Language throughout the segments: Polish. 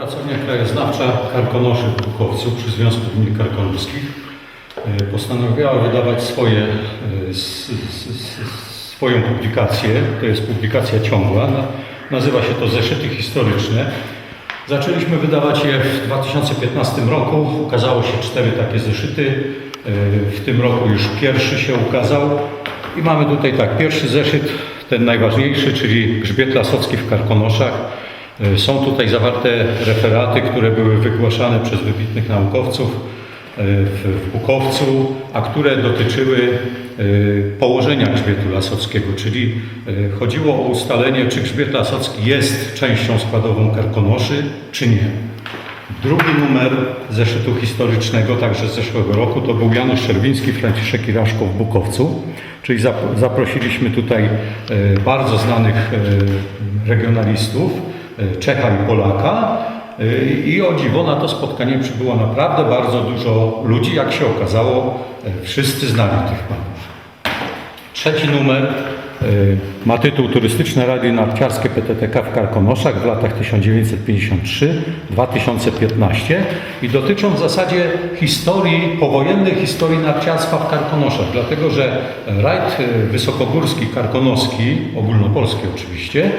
Pracownia Krajoznawcza Karkonoszy w Bukowcu przy Związku Gmin Karkonoskich e, postanowiła wydawać swoje, e, swoją publikację. To jest publikacja ciągła. Na- Nazywa się to Zeszyty Historyczne. Zaczęliśmy wydawać je w 2015 roku. Ukazało się cztery takie zeszyty. E, W tym roku już pierwszy się ukazał. I mamy tutaj tak, pierwszy zeszyt, ten najważniejszy, czyli Grzbiet Lasocki w Karkonoszach. E, Są tutaj zawarte referaty, które były wygłaszane przez wybitnych naukowców e, w Bukowcu, a które dotyczyły e, położenia grzbietu lasockiego, czyli chodziło o ustalenie, czy grzbiet lasocki jest częścią składową Karkonoszy, czy nie. Drugi numer zeszytu historycznego, także z zeszłego roku, to był Janusz Czerwiński, Franciszek Iraszko w Bukowcu. Czyli zap- zaprosiliśmy tutaj bardzo znanych regionalistów, Czecha i Polaka. E, I o dziwo na to spotkanie przybyło naprawdę bardzo dużo ludzi. Jak się okazało, e, wszyscy znali tych panów. Trzeci numer ma tytuł Turystyczne Radio Narciarskie PTTK w Karkonoszach w latach 1953-2015 i dotyczą w zasadzie historii, powojennej historii narciarstwa w Karkonoszach, dlatego że rajd wysokogórski karkonoski, ogólnopolski oczywiście,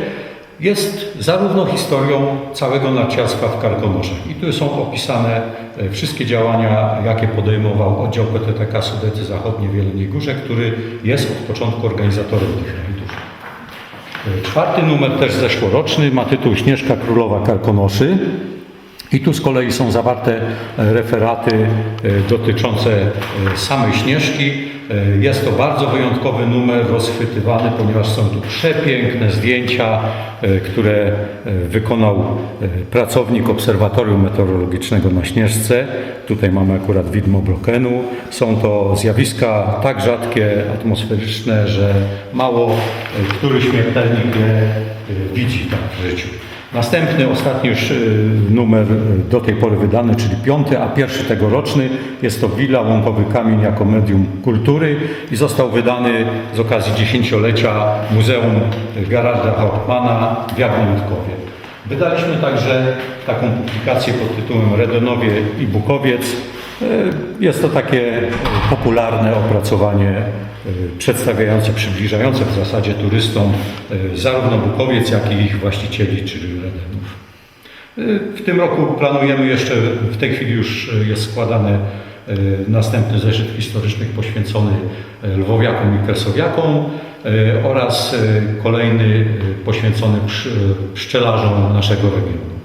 jest zarówno historią całego narciarstwa w Karkonoszach. I tu są opisane e, wszystkie działania, jakie podejmował oddział PTTK Sudety Zachodnie w Jeleniej Górze, który jest od początku organizatorem tych rajdów. E, Czwarty numer, też zeszłoroczny, ma tytuł Śnieżka Królowa Karkonoszy. I tu z kolei są zawarte e, referaty dotyczące samej Śnieżki. E, Jest to bardzo wyjątkowy numer, rozchwytywany, ponieważ są tu przepiękne zdjęcia, e, które e, wykonał pracownik Obserwatorium Meteorologicznego na Śnieżce. Tutaj mamy akurat widmo Brokenu. Są to zjawiska tak rzadkie, atmosferyczne, że mało który śmiertelnik je widzi tak w życiu. Następny, ostatni już y, numer y, do tej pory wydany, czyli piąty, a pierwszy tegoroczny jest to Willa Łąkowy Kamień jako medium kultury i został wydany z okazji dziesięciolecia Muzeum Gerarda Hauptmana w Jagniętkowie. Wydaliśmy także taką publikację pod tytułem Redonowie i Bukowiec. Y, Jest to takie y, popularne opracowanie y, przedstawiające, przybliżające w zasadzie turystom zarówno Bukowiec, jak i ich właścicieli, czyli Redenów. W tym roku planujemy jeszcze, w tej chwili już jest składany następny zeszyt historycznych poświęcony Lwowiakom i Kresowiakom oraz kolejny poświęcony psz- pszczelarzom naszego regionu.